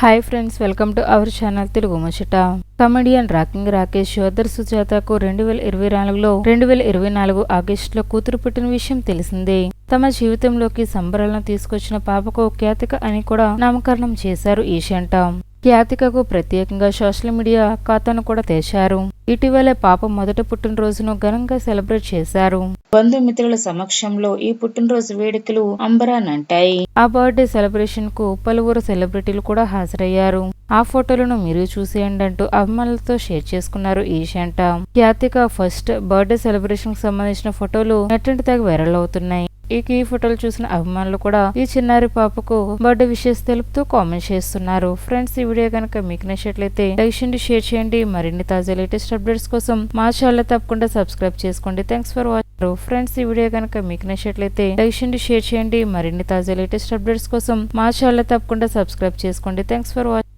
Hi friends welcome to our channel Telugu Muchata comedian rocking Rakesh సోదర్ సుజాతకు రెండు వేల ఇరవై నాలుగులో రెండు వేల ఇరవై నాలుగు ఆగస్టులో కూతురు పుట్టిన విషయం తెలిసిందే. తమ జీవితంలోకి సంబరాలను తీసుకొచ్చిన పాపకు ఖ్యాతిక అని కూడా నామకరణం చేశారు ఈషంట ఖ్యాతికకు ప్రత్యేకంగా సోషల్ మీడియా ఖాతాను కూడా తెచ్చారు ఇటీవలే పాప మొదటి పుట్టినరోజును ఘనంగా సెలబ్రేట్ చేశారు. బంధుమిత్రుల సమక్షంలో ఈ పుట్టినరోజు వేడుకలు అంబరానంటాయి ఆ బర్త్డే సెలబ్రేషన్కు పలువురు సెలబ్రిటీలు కూడా హాజరయ్యారు. ఆ ఫోటోలను మీరు చూసేయండి అంటూ అభిమానులతో షేర్ చేసుకున్నారు ఈశాంట ఖ్యాతిక ఫస్ట్ బర్త్డే సెలబ్రేషన్కు సంబంధించిన ఫోటోలు నెట్టింటి తెగ వైరల్ అవుతున్నాయి. ఈ ఫోటోలు చూసిన అభిమానులు కూడా ఈ చిన్నారి పాపకు బర్త్డే విషెస్ తెలుపుతూ కామెంట్ చేస్తున్నారు. ఫ్రెండ్స్ ఈ వీడియో కనుక మీకు నచ్చినట్లయితే లైక్ చేయండి షేర్ చేయండి. మరిన్ని తాజా లేటెస్ట్ అప్డేట్స్ కోసం మా ఛానల్ తప్పకుండా సబ్స్క్రైబ్ చేసుకోండి. థ్యాంక్స్ ఫర్ వాచింగ్ ఫ్రెండ్స్ ఈ వీడియో కనుక మీకు నచ్చినట్లయితే లైక్ చేయండి షేర్ చేయండి. మరిన్ని తాజా లేటెస్ట్ అప్డేట్స్ కోసం మా ఛానల్ తప్పకుండా సబ్స్క్రైబ్ చేసుకోండి. Thanks for watching